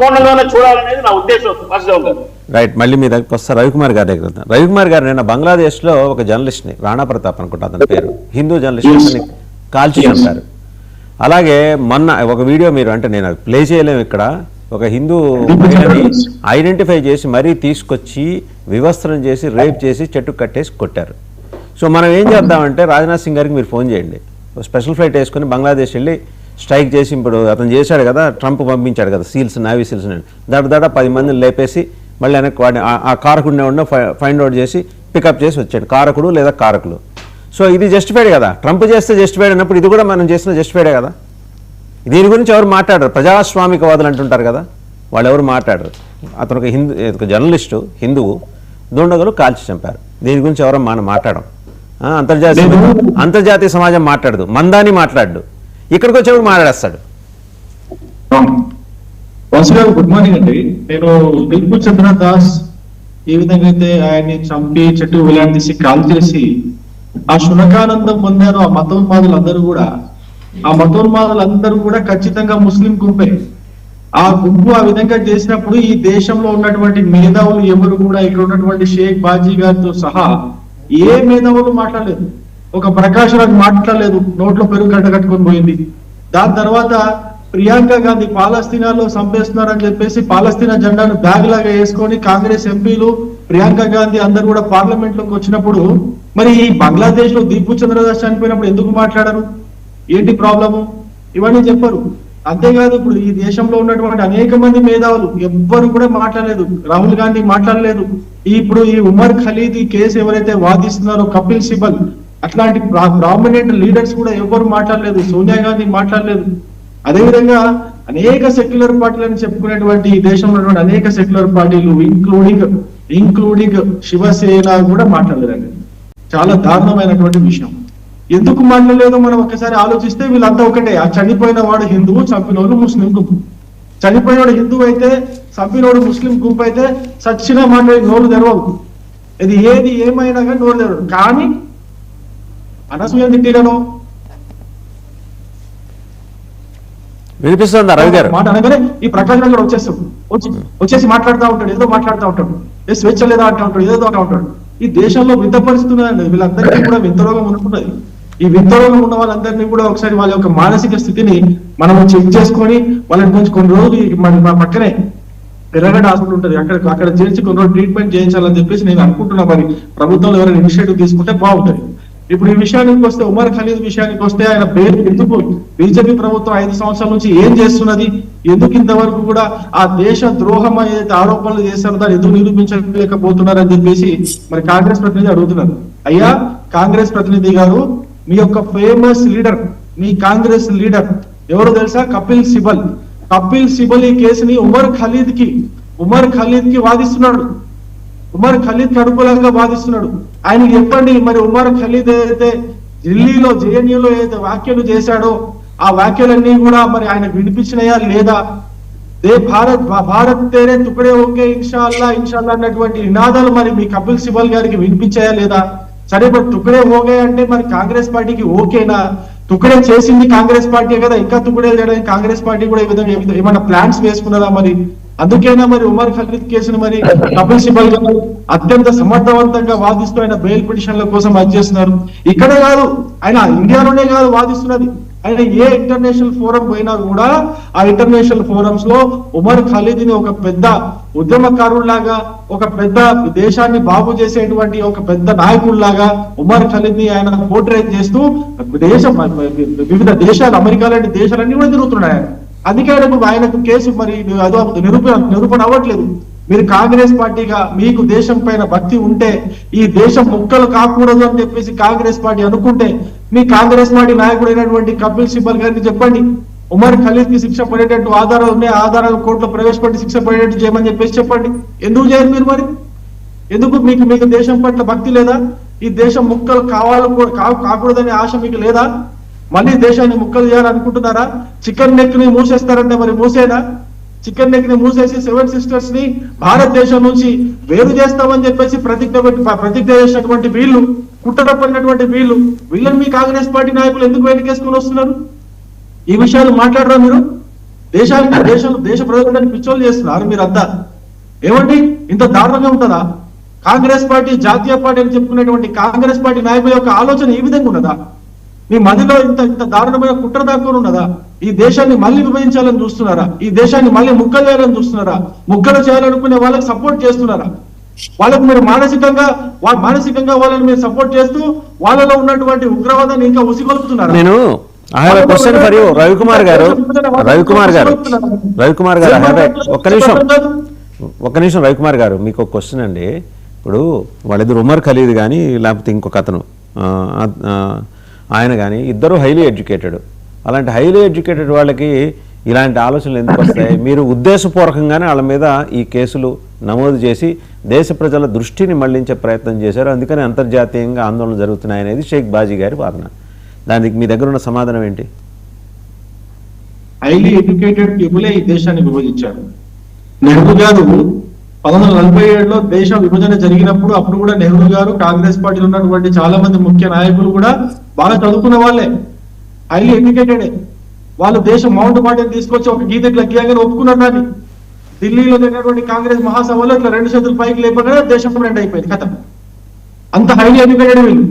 కోణంలోనే చూడాలనేది నా ఉద్దేశం గారు. రైట్ మళ్ళీ మీ దగ్గరికి వస్తా రవికుమార్ గారి దగ్గర. రవికుమార్ గారు నేను బంగ్లాదేశ్లో ఒక జర్నలిస్ట్ని రాణా ప్రతాప్ అనుకుంటా అతని పేరు హిందూ జర్నలిస్ట్ అతన్ని కాల్చి చంపారు. అలాగే మొన్న ఒక వీడియో మీరు అంటే నేను ప్లే చేయలేము ఇక్కడ. ఒక హిందూ మహిళని ఐడెంటిఫై చేసి మరీ తీసుకొచ్చి వివస్త్రం చేసి రేప్ చేసి చెట్టు కట్టేసి కొట్టారు. సో మనం ఏం చేద్దామంటే రాజ్నాథ్ సింగ్ గారికి మీరు ఫోన్ చేయండి. స్పెషల్ ఫ్లైట్ వేసుకొని బంగ్లాదేశ్ వెళ్ళి స్ట్రైక్ చేసి ఇప్పుడు అతను చేశాడు కదా ట్రంప్ పంపించాడు కదా సీల్స్ నావీ సీల్స్ దడ దడ పది మందిని లేపేసి మళ్ళీ వెనక్కి వాడిని ఆ- కారకుడిని ఉన్న ఫైండ్ అవుట్ చేసి పికప్ చేసి వచ్చాడు కారకుడు లేదా కారకులు. సో ఇది జస్టిఫైడ్ కదా. ట్రంప్ చేస్తే జస్టిఫైడ్ అన్నప్పుడు ఇది కూడా మనం చేసిన జస్టిఫైడే కదా. దీని గురించి ఎవరు మాట్లాడరు. ప్రజాస్వామికవాదులు అంటుంటారు కదా వాళ్ళు ఎవరు మాట్లాడరు. అతను ఒక హిందూ ఒక జర్నలిస్టు హిందువు దుండగులు కాల్చి చంపారు. దీని గురించి ఎవరో మనం మాట్లాడడం. అంతర్జాతీయ అంతర్జాతీయ సమాజం మాట్లాడదు. మందాని మాట్లాడు ఇక్కడికి వచ్చేప్పుడు మాట్లాడేస్తాడు. గారు గుడ్ మార్నింగ్ అండి. నేను దిల్పు చంద్ర దాస్ ఏ విధంగా అయితే ఆయన్ని చంపి చెట్టు వేలాడదీసి కాల్ చేసి ఆ శునకానందం పొందారు ఆ మతోన్మాదులందరూ కూడా. ఆ మతోన్మాదులందరూ కూడా ఖచ్చితంగా ముస్లిం గుంపే. ఆ గుంపు ఆ విధంగా చేసినప్పుడు ఈ దేశంలో ఉన్నటువంటి మేధావులు ఎవరు కూడా ఇక్కడ ఉన్నటువంటి షేక్ బాజీ గారితో సహా ఏ మేధావులు మాట్లాడలేదు. ఒక ప్రకాష్ రాజ్ మాట్లాడలేదు. నోట్లో పెరుగు గడ్డ కట్టుకొని పోయింది. దాని తర్వాత ప్రియాంక గాంధీ పాలస్తీనాలో చంపేస్తున్నారని చెప్పేసి పాలస్తీనా జెండాను బ్యాగ్ లాగా వేసుకొని కాంగ్రెస్ ఎంపీలు ప్రియాంక గాంధీ అందరు కూడా పార్లమెంట్లోకి వచ్చినప్పుడు మరి ఈ బంగ్లాదేశ్లో దీపు చంద్రదాస్ చనిపోయినప్పుడు ఎందుకు మాట్లాడరు? ఏంటి ప్రాబ్లము? ఇవన్నీ చెప్పరు. అంతేకాదు ఇప్పుడు ఈ దేశంలో ఉన్నటువంటి అనేక మంది మేధావులు ఎవ్వరు కూడా మాట్లాడలేదు. రాహుల్ గాంధీ మాట్లాడలేదు. ఇప్పుడు ఈ ఉమర్ ఖలీద్ ఈ కేసు ఎవరైతే వాదిస్తున్నారో కపిల్ సిబల్ అట్లాంటి ప్రామినెంట్ లీడర్స్ కూడా ఎవ్వరు మాట్లాడలేదు సోనియా గాంధీ మాట్లాడలేదు. అదేవిధంగా అనేక సెక్యులర్ పార్టీలను చెప్పుకునేటువంటి ఈ దేశంలో అనేక సెక్యులర్ పార్టీలు ఇంక్లూడింగ్ ఇంక్లూడింగ్ శివసేన కూడా మాట్లాడలేదండి. చాలా దారుణమైనటువంటి విషయం. ఎందుకు మాట్లాడలేదో మనం ఒకసారి ఆలోచిస్తే వీళ్ళంతా ఒకటే. ఆ చనిపోయిన వాడు హిందువు చంపినోడు ముస్లిం గుంపు. చనిపోయినోడు హిందువు అయితే చంపినోడు ముస్లిం గుంపు అయితే సచ్చిన మాట్లాడి నోరు తెరవదు ఇది ఏది ఏమైనా కానీ నోరు తెరవదు కానీ అనసూయ తిట్టిరనో వినిపిస్తుందా రవి గారు? మాట అనగానే ఈ ప్రకాశ్ కూడా వచ్చేస్తాడు వచ్చి వచ్చేసి మాట్లాడుతూ ఉంటాడు ఏదో మాట్లాడుతూ ఉంటాడు. ఏ స్వేచ్ఛ లేదా అంటూ ఉంటాడు ఏదో అంటూ ఉంటాడు. ఈ దేశంలో వింత పరిస్థితి వీళ్ళందరికీ కూడా వింత రోగం ఉంటున్నది ఈ వింత రోగం ఉన్న వాళ్ళందరినీ కూడా ఒకసారి వాళ్ళ యొక్క మానసిక స్థితిని మనం చెక్ చేసుకొని వాళ్ళని కొంచెం కొన్ని రోజులు మన మా పక్కనే ఎర్రగడ్డ హాస్పిటల్ ఉంటుంది. అక్కడ అక్కడ చేర్చి కొన్ని రోజులు ట్రీట్మెంట్ చేయించాలని చెప్పేసి నేను అనుకుంటున్నా మరి ప్రభుత్వంలో ఎవరైనా ఇనిషియేటివ్ తీసుకుంటే బాగుంటుంది. ఇప్పుడు ఈ విషయానికి వస్తే ఉమర్ ఖలీద్ విషయానికి వస్తే ఆయన పేరు ఎందుకు బీజేపీ ప్రభుత్వం ఐదు సంవత్సరాల నుంచి ఏం చేస్తున్నది? ఎందుకు ఇంతవరకు కూడా ఆ దేశ ద్రోహం ఏదైతే ఆరోపణలు చేశారో దాన్ని ఎందుకు నిరూపించలేకపోతున్నారని చెప్పేసి మరి కాంగ్రెస్ ప్రతినిధి అడుగుతున్నారు. అయ్యా కాంగ్రెస్ ప్రతినిధి గారు మీ యొక్క ఫేమస్ లీడర్ మీ కాంగ్రెస్ లీడర్ ఎవరు తెలుసా? కపిల్ సిబల్. కపిల్ సిబల్ ఈ కేసుని ఉమర్ ఖలీద్కి ఉమర్ ఖలీద్కి వాదిస్తున్నాడు. ఉమర్ ఖలీద్ కడుపులంగా బాధిస్తున్నాడు ఆయనకి చెప్పండి మరి ఉమర్ ఖలీద్ ఏదైతే ఢిల్లీలో జేఎన్యూలో ఏదైతే వ్యాఖ్యలు చేశాడో ఆ వ్యాఖ్యలన్నీ కూడా మరి ఆయన వినిపించినాయా లేదా? దే భారత్ భారత్ తేరే తుకడే ఓకే ఇన్షాల్లా ఇన్షాల్లా అన్నటువంటి నినాదాలు మరి మీ కపిల్ సిబల్ గారికి వినిపించాయా లేదా? సరే మరి తుకడే ఓకే అంటే మరి కాంగ్రెస్ పార్టీకి ఓకేనా? తుకడే చేసింది కాంగ్రెస్ పార్టీ కదా ఇంకా తుకడే చేయడానికి కాంగ్రెస్ పార్టీ కూడా ఈ విధంగా విధంగా ఏమైనా ప్లాన్స్ వేసుకున్నదా మరి? అందుకైనా మరి ఉమర్ ఖలీద్ కేసును మరి కపిల్ సిబల్ గారు అత్యంత సమర్థవంతంగా వాదిస్తూ ఆయన బెయిల్ పిటిషన్ల కోసం అది చేస్తున్నారు ఇక్కడ కాదు ఆయన ఇండియాలోనే కాదు వాదిస్తున్నది ఆయన ఏ ఇంటర్నేషనల్ ఫోరం పోయినా కూడా ఆ ఇంటర్నేషనల్ ఫోరమ్స్లో ఉమర్ ఖలీద్ని ఒక పెద్ద ఉద్యమకారుల్లాగా ఒక పెద్ద దేశాన్ని బాగు చేసేటువంటి ఒక పెద్ద నాయకుల్లాగా ఉమర్ ఖలీద్ని ఆయన పోర్ట్రేట్ చేస్తూ దేశం వివిధ దేశాలు అమెరికా లాంటి దేశాలన్నీ కూడా తిరుగుతున్నాయి ఆయన. అందుకే నువ్వు ఆయనకు కేసు మరి అదో నిరూపణ నిరూపణ అవ్వట్లేదు. మీరు కాంగ్రెస్ పార్టీగా మీకు దేశం పైన భక్తి ఉంటే ఈ దేశం ముక్కలు కాకూడదు అని చెప్పేసి కాంగ్రెస్ పార్టీ అనుకుంటే మీ కాంగ్రెస్ పార్టీ నాయకుడు అయినటువంటి కపిల్ సిబ్బల్ గారికి చెప్పండి. ఉమర్ ఖలీద్కి శిక్ష పడేటట్టు ఆధారాలు ఉన్నాయి ఆధారాలు కోర్టులో ప్రవేశపెట్టి శిక్ష పడేటట్టు చేయమని చెప్పేసి చెప్పండి. ఎందుకు చేయరు మీరు మరి? ఎందుకు మీకు మీకు దేశం పట్ల భక్తి లేదా? ఈ దేశం ముక్కలు కావాలి కాకూడదనే ఆశ మీకు లేదా? మళ్ళీ దేశాన్ని ముక్కలు చేయాలనుకుంటున్నారా? చికెన్ నెక్ని మూసేస్తారంటే మరి మూసేనా? చికెన్ నెక్ని మూసేసి సెవెన్ సిస్టర్స్ని భారతదేశం నుంచి వేరు చేస్తామని చెప్పేసి ప్రతిజ్ఞ ప్రతిజ్ఞ చేసినటువంటి వీళ్ళు కుట్టడప్పటినటువంటి వీళ్ళు వీళ్ళని మీ కాంగ్రెస్ పార్టీ నాయకులు ఎందుకు వెనకేసుకుని వస్తున్నారు? ఈ విషయాలు మాట్లాడరా మీరు? దేశానికి దేశం దేశ ప్రజలందరినీ పిచ్చోలు చేస్తున్నారు మీరంతా ఏమండి? ఇంత దారుణంగా ఉంటుందా? కాంగ్రెస్ పార్టీ జాతీయ పార్టీ అని చెప్పుకునేటువంటి కాంగ్రెస్ పార్టీ నాయకుల యొక్క ఆలోచన ఈ విధంగా ఉన్నదా? మీ మదిలో ఇంత ఇంత దారుణమైన కుట్ర దాక్కుని ఉన్నదా? ఈ దేశాన్ని మళ్ళీ విభజించాలని చూస్తున్నారా? ఈ దేశాన్ని మళ్ళీ ముక్కలు చేయాలని చూస్తున్నారా? ముక్కలు చేయాలనుకునే వాళ్ళకి సపోర్ట్ చేస్తున్నారా? వాళ్ళకు మీరు మానసికంగా వాళ్ళ మానసికంగా వాళ్ళని మీరు సపోర్ట్ చేస్తూ వాళ్ళలో ఉన్నటువంటి ఉగ్రవాదాన్ని ఇంకా ఉసిగొల్పుతున్నారా? నేను I have question for you Ravikumar garu. Ravikumar garu. Ravikumar గారు ఒక్క నిమిషం. ఒక్క నిమిషం రవికుమార్ గారు మీకు ఒక క్వశ్చన్ అండి. ఇప్పుడు వాళ్ళిద్దరు ఉమర్ ఖలీద్ కానీ లేకపోతే ఇంకొక అతను. ఆయన కానీ ఇద్దరు హైలీ ఎడ్యుకేటెడ్ అలాంటి హైలీ ఎడ్యుకేటెడ్ వాళ్ళకి ఇలాంటి ఆలోచనలు ఎందుకు వస్తాయి? మీరు ఉద్దేశపూర్వకంగానే వాళ్ళ మీద ఈ కేసులు నమోదు చేసి దేశ ప్రజల దృష్టిని మళ్ళించే ప్రయత్నం చేశారు. అందుకని అంతర్జాతీయంగా ఆందోళన జరుగుతున్నాయి అనేది షేక్ బాజీ గారి వాదన. దానికి మీ దగ్గర ఉన్న సమాధానం ఏంటి? హైలీ ఎడ్యుకేటెడ్ పీపులే ఈ దేశాన్ని విభజించారు. నెహ్రూ గారు పంతొమ్మిది వందల నలభై ఏడులో దేశ విభజన జరిగినప్పుడు అప్పుడు కూడా నెహ్రూ గారు కాంగ్రెస్ పార్టీలో ఉన్నటువంటి చాలా మంది ముఖ్య నాయకులు కూడా బాగా చదువుకున్న వాళ్ళే. Highly educated. వాళ్ళు దేశం మౌంట్ బాటని తీసుకొచ్చి ఒక గీత ఇట్లా గీయగానే ఒప్పుకున్నారు దాన్ని. ఢిల్లీలో జరిగినటువంటి కాంగ్రెస్ మహాసభలో ఇట్లా రెండు చేతులు పైకి లేపగానే దేశం రెండు అయిపోయింది కథ. అంత హైలీ ఎడ్యుకేటెడ్ వీళ్ళు.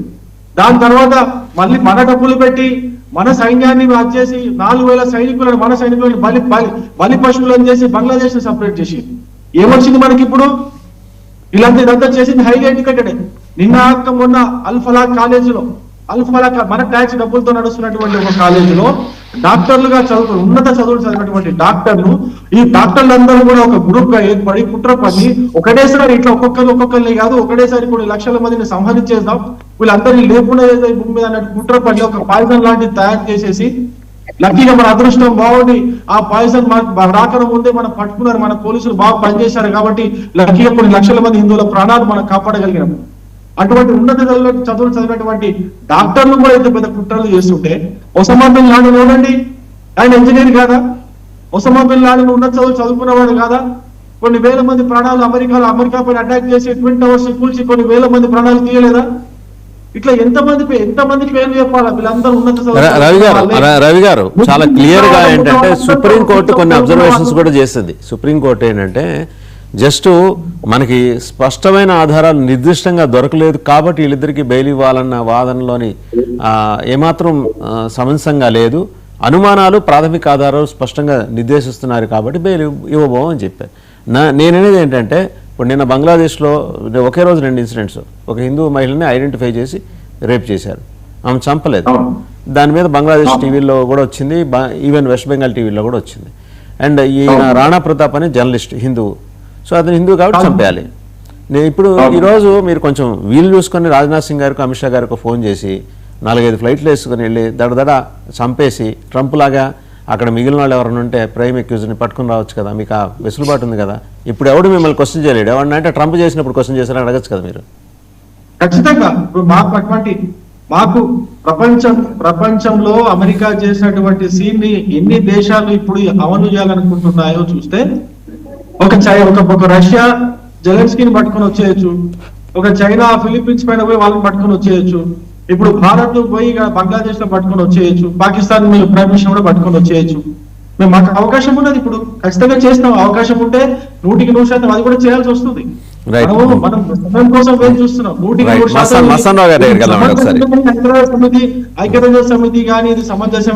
దాని తర్వాత మళ్ళీ మన డబ్బులు పెట్టి మన సైన్యాన్ని చేసి నాలుగు వేల సైనికులను మన సైనికులను బలి బలి బలి పశువులను చేసి బంగ్లాదేశ్ సపరేట్ చేసి. ఏమొచ్చింది మనకి ఇప్పుడు ఇలాంటి ఇదంతా చేసింది హైలీ ఎడ్యుకేటెడ్ నిన్న మొన్న అల్ఫలా కాలేజీలో. అల్ఫలాక్ మన ట్యాక్స్ డబ్బులతో నడుస్తున్నటువంటి ఒక కాలేజీలో డాక్టర్లుగా చదువు ఉన్నత చదువులు చదివినటువంటి డాక్టర్లు ఈ డాక్టర్లందరూ కూడా ఒక గ్రూప్గా ఏర్పడి కుట్ర పని ఒకటేసారి ఇట్లా ఒక్కొక్కరు ఒక్కొక్కరిని కాదు ఒకటేసారి కొన్ని లక్షల మందిని సంహరించేద్దాం వీళ్ళందరినీ లేకుండా ఏదో ఈ భూమి మీద అన్నట్టు కుట్ర పని ఒక పాయిజన్ లాంటిది తయారు చేసేసి లక్కీగా మన అదృష్టం బాగుండి ఆ పాయిజన్ రాకడం ముందే మనం పట్టుకున్నారు మన పోలీసులు బాగా పనిచేశారు కాబట్టి లక్కీగా కొన్ని లక్షల మంది హిందువుల ప్రాణాలు మనం కాపాడగలిగినాం. అటువంటి ఉన్నత చదువులు చదువులు చదివినటువంటి డాక్టర్లు కూడా ఇంత పెద్ద కుట్రలు చేస్తుంటే ఒసమా బిన్ లాడెన్ చూడండి ఆయన ఇంజనీర్ కాదా? ఒసమా బిన్ లాడెన్ ఉన్నత చదువులు చదువుకున్నవాడు కాదా? కొన్ని వేల మంది ప్రాణాలు అమెరికాలో అమెరికా పైన అటాక్ చేసి ట్విన్ టవర్స్ కూల్చి కొన్ని వేల మంది ప్రాణాలు తీయలేదా? ఇట్లా ఎంతమంది ఎంతమంది పేర్లు చెప్పాలా? వీళ్ళందరూ ఉన్నత రవి గారు రవి గారు చాలా క్లియర్గా ఏంటంటే సుప్రీం కోర్టు కొన్ని. అబ్జర్వేషన్స్ కూడా చేస్తుంది సుప్రీం కోర్టు ఏంటంటే జస్ట్ మనకి స్పష్టమైన ఆధారాలు నిర్దిష్టంగా దొరకలేదు కాబట్టి వీళ్ళిద్దరికి బెయిల్ ఇవ్వాలన్న వాదనలోని ఏమాత్రం సమంజసంగా లేదు. అనుమానాలు ప్రాథమిక ఆధారాలు స్పష్టంగా నిర్దేశిస్తున్నారు కాబట్టి బెయిల్ ఇవ్వ- ఇవ్వబోమని చెప్పారు. నా నేననేది ఏంటంటే ఇప్పుడు నిన్న బంగ్లాదేశ్లో ఒకే రోజు రెండు ఇన్సిడెంట్స్. ఒక హిందూ మహిళని ఐడెంటిఫై చేసి రేప్ చేశారు. ఆమె చంపలేదు. దాని మీద బంగ్లాదేశ్ టీవీలో కూడా వచ్చింది. ఈవెన్ వెస్ట్ బెంగాల్ టీవీలో కూడా వచ్చింది. అండ్ ఈయన రాణా ప్రతాప్ అని జర్నలిస్ట్ హిందువు సో అతను హిందూ కాబట్టి చంపేయాలి. నేను ఇప్పుడు ఈరోజు మీరు కొంచెం వీలు చూసుకొని రాజ్నాథ్ సింగ్ గారికి అమిత్ షా గారికి ఫోన్ చేసి నాలుగైదు ఫ్లైట్లు వేసుకొని వెళ్ళి దడదడ చంపేసి ట్రంప్ లాగా అక్కడ మిగిలిన వాళ్ళు ఎవరైనా ఉంటే ప్రైమ్ ఎక్యూజ్ని పట్టుకుని రావచ్చు కదా మీకు ఆ వెసులుబాటు ఉంది కదా. ఇప్పుడు ఎవడు మిమ్మల్ని క్వశ్చన్ చేయలేడు. ఎవరన్నా అంటే ట్రంప్ చేసినప్పుడు క్వశ్చన్ చేశారని అడగచ్చు కదా మీరు. ఖచ్చితంగా. ఇప్పుడు మాకు అటువంటి మాకు ప్రపంచం ప్రపంచంలో అమెరికా చేసినటువంటి సీన్ని ఎన్ని దేశాలు ఇప్పుడు అమలు చేయాలనుకుంటున్నాయో చూస్తే ఒక ఒక ఒక రష్యా జెలెన్స్కీని పట్టుకొని వచ్చేయచ్చు. ఒక చైనా ఫిలిప్పీన్స్ పైన పోయి వాళ్ళని పట్టుకొని వచ్చేయచ్చు. ఇప్పుడు భారత్ పోయి బంగ్లాదేశ్లో పట్టుకొని వచ్చేయచ్చు. పాకిస్తాన్ మీరు ప్రైమ్ మినిస్టర్ కూడా పట్టుకొని వచ్చేయచ్చు. మేము మాకు అవకాశం ఉన్నది ఇప్పుడు. ఖచ్చితంగా చేస్తాం. అవకాశం ఉంటే నూటికి నూరు శాతం అది కూడా చేయాల్సి వస్తుంది. ఐక్యరాజ్య సమితి కానీ ఇది సమంజసం